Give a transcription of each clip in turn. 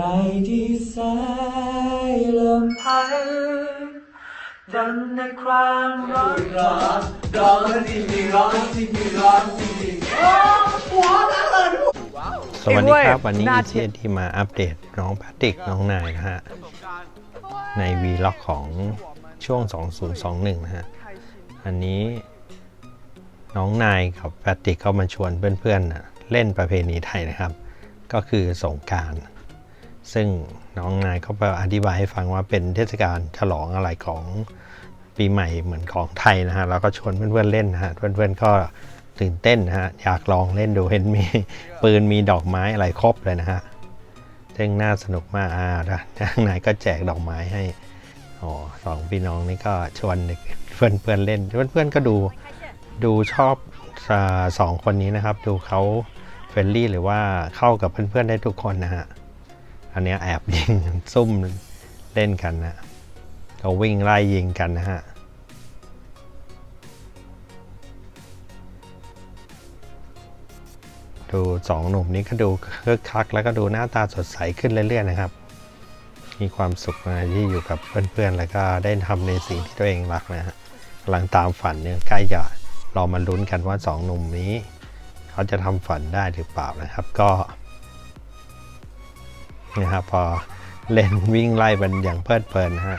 ใจที่สยลมพัดดังในความร้อนร้อนร้อนจริงจริงร้อนจริงจริงร้อนจริงจริงหัวนั่นเลยสวัสดีครับ วันนี้อีเทียนที่มาอัปเดตน้องพทริกน้องนายนะฮะ ในวีล็อกของช่วง 2021 นะฮะ อันนี้น้องนายกับพทริกเข้ามาชวนเพื่อนๆน่ะเล่นประเพณีไทยนะครับ ก็คือสงการ ซึ่งน้องนายเขาไปอธิบายให้ฟังว่าเป็นเทศกาลฉลองอะไรของปีใหม่เหมือนของไทยนะฮะแล้วก็ชวนเพื่อนๆเล่นนะฮะเพื่อนๆก็ตื่นเต้นนะฮะอยากลองเล่นดูเห็นมีปืนมีดอกไม้อะไรครบเลยนะฮะซึ่งน่าสนุกมากอ่าทางนายก็แจกดอกไม้ให้อ๋อสองพี่น้องนี่ก็ชวนเด็กเพื่อนๆเล่น เพื่อนๆก็ดูดูชอบอสองคนนี้นะครับ ดูเขาเฟรนลี่หรือว่าเข้ากับเพื่อนๆได้ทุกคนนะฮะ อันนี้แอบยิงซุ่มเล่นกันนะเขาวิ่งไล่ยิงกันนะฮะดูสองหนุ่มนี้ก็ดูคึกคัก แล้วก็ดูหน้าตาสดใสขึ้นเรื่อยๆนะครับ มีความสุขนะที่อยู่กับเพื่อนๆ แล้วก็ได้ทำในสิ่งที่ตัวเองรักนะฮะกำลังตามฝันเนี่ยใกล้จะรอมาลุ้นกันว่าสองหนุ่มนี้ เขาจะทำฝันได้หรือเปล่านะครับ ก็ นะครับพอเล่นวิ่งไล่มันอย่างเพลิดเพลินนะฮะ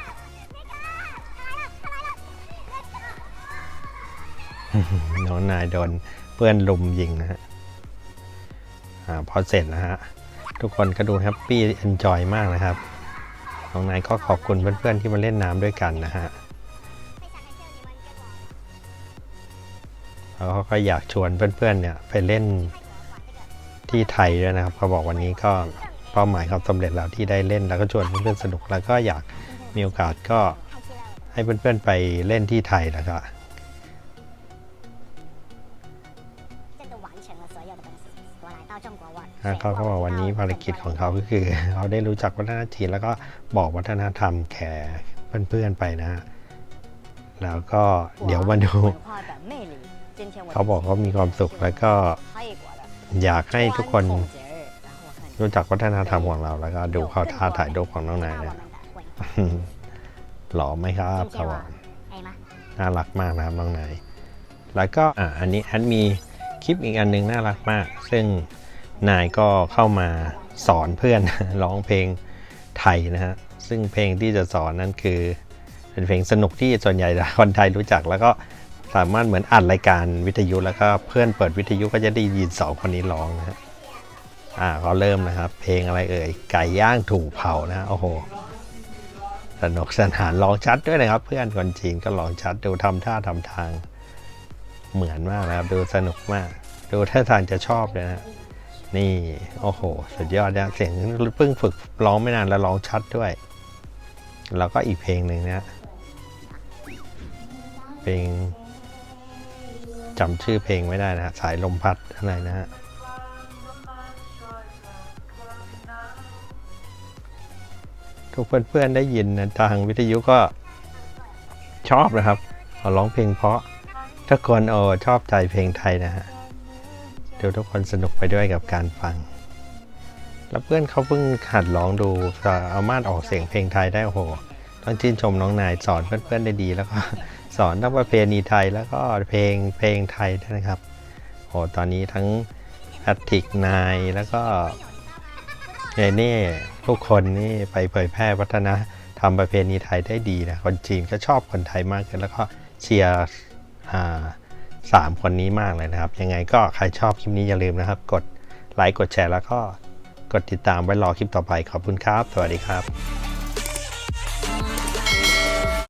น้องนายโดนเพื่อนลุมยิงนะฮะอาพอเสร็จนะฮะทุกคนก็ดูแฮปปี้เอนจอยมากนะครับน้องนายก็ขอบคุณเพื่อนๆที่มาเล่นน้ำด้วยกันนะฮะแล้วเขาก็อยากชวนเพื่อนๆเนี่ยไปเล่นที่ไทยด้วยนะครับเขาบอกวันนี้ก็ เป้าหมายครับสำเร็จแล้วที่ได้เล่นแล้วก็ชวนเพื่อนสนุกแล้วก็อยากมีโอกาสก็ให้เพื่อนๆไปเล่นที่ไทยแล้วก็เขาก็บอกวันนี้ภารกิจของเขาก็คือเขาได้รู้จักวัฒนธรรมแล้วก็บอกวัฒนธรรมแขกเพื่อนๆไปนะฮะแล้วก็เดี๋ยวมาดูเขาบอกเขามีความสุขแล้วก็อยากให้ทุกคน รู้จักวัฒนธรรมของเราแล้วก็ดูข้าท่าถ่ายรูปของน้องนายเนี่ยหล่อไหมครับสว่างน่ารักมากนะครับน้องนายแล้วก็อันนี้แอดมีคลิปอีกอันนึงน่ารักมาก ซึ่งนายก็เข้ามาสอนเพื่อนร้องเพลงไทยนะฮะซึ่งเพลงที่จะสอนนั่นคือเป็นเพลงสนุกที่ส่วนใหญ่คนไทยรู้จัก แล้วก็สามารถเหมือนอัดรายการวิทยุแล้วก็เพื่อนเปิดวิทยุก็จะได้ยินสองคนนี้ร้องนะฮะ อ่าเขาเริ่มนะครับ เพลงอะไรเอ่ย ไก่ย่างถูกเผานะฮะโอ้โห สนุกสนานลองชัดด้วยนะครับ เพื่อนคนจีนก็ลองชัดดูทำท่าทำทาง เหมือนมากนะครับ ดูสนุกมาก ดูท่าทางจะชอบเลยนะนี่โอ้โห สุดยอดนะเสียงเพิ่งฝึกร้องไม่นานแล้วร้องชัดด้วย แล้วก็อีกเพลงหนึ่งนะเพลงจำชื่อเพลงไม่ได้นะสายลมพัดอะไรนะฮะุกเพื่อนๆได้ยินทางวิทยุก็ชอบนะครับเอาร้องเพลงเพราะทุกคนโอ้ชอบใจเพลงไทยนะฮะเดี๋ยวทุกคนสนุกไปด้วยกับการฟัง แล้วเพื่อนเขาเพิ่งหัดร้องดูสามารถออกเสียงเพลงไทยได้โอ้โหต้องชื่นชมน้องนายสอนเพื่อนๆได้ดี แล้วก็สอนทั้งประเพณีไทยแล้วก็เพลงเพลงไทยด้วยนะครับโอ้ตอนนี้ทั้งแพทริกนายแล้วก็ เนเน่ผู้คนนี่ไปเผยแพร่วัฒนธรรมประเพณีไทยได้ดีนะคนจีนก็ชอบคนไทยมากขึ้นแล้วก็เชียร์สามคนนี้มากเลยนะครับ ยังไงก็ใครชอบคลิปนี้อย่าลืมนะครับ กดไลค์กดแชร์แล้วก็กดติดตามไว้รอคลิปต่อไปขอบคุณครับ สวัสดีครับ